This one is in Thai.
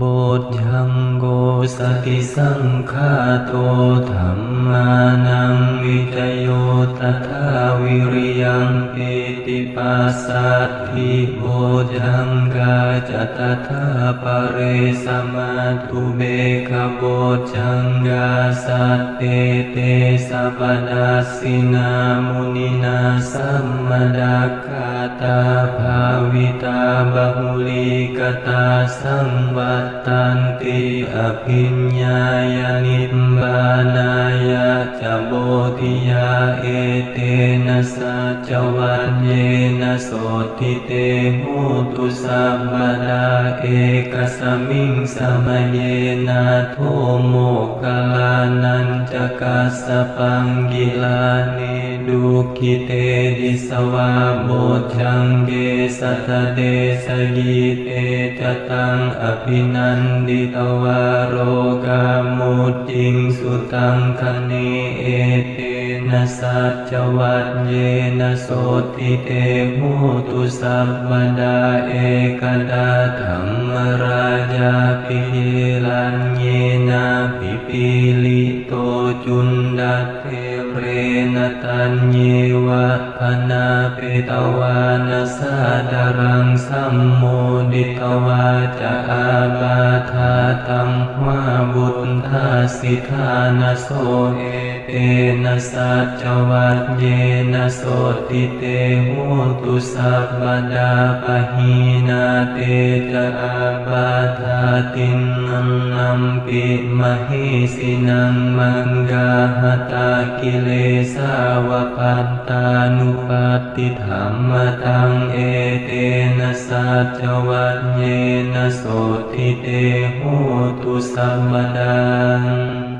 บทยังโกสติสังฆาโตธรรมานังวิจโยตถาวิริยังปิติปัสสัทธิโบชังกาจตถาปะเรสมาตุเบกโบชังกาสัตเตเตสัพดัสสินามุนินาสัมมดักขาตาภาวิตาบาหุลิกตาสังวัตตันติอภิญญายนิมบานายาจะโบธิยาเอเตนะสัจวัญเยนะ โสติเตหูตุสัมปดาเอกสมิงสมเยนะโทโมกขลานันจกัสสปังกิลานิดุขิเตดิสวาโบชังเกสัตเดสยิเตจตังอภินันดิตวารโรกามุติงสุตังคเนเอเต นสัจวัตเยนโสติเตหูตุสัพพดาเอกดาธรรมราชาปิลันเยนะปิปิลิโตจุนดัตเทเรนตัญเยวะพนาเปตวานาสาดารังสัมโมดิตวาจะอาบาธาตัมวาบุตธาสิทานาโสเอ เตนะสัจวัตเยนะโสติเตหูตุสัพพดาปะหีนาเตจะอาบาธาตินังนัมปิมหิสินังมังกาหตากิเลสาวปัตตานุปัตติธรรมตังเอเตนะสัจวัตเยนะโสติเตหูตุสัมมดัง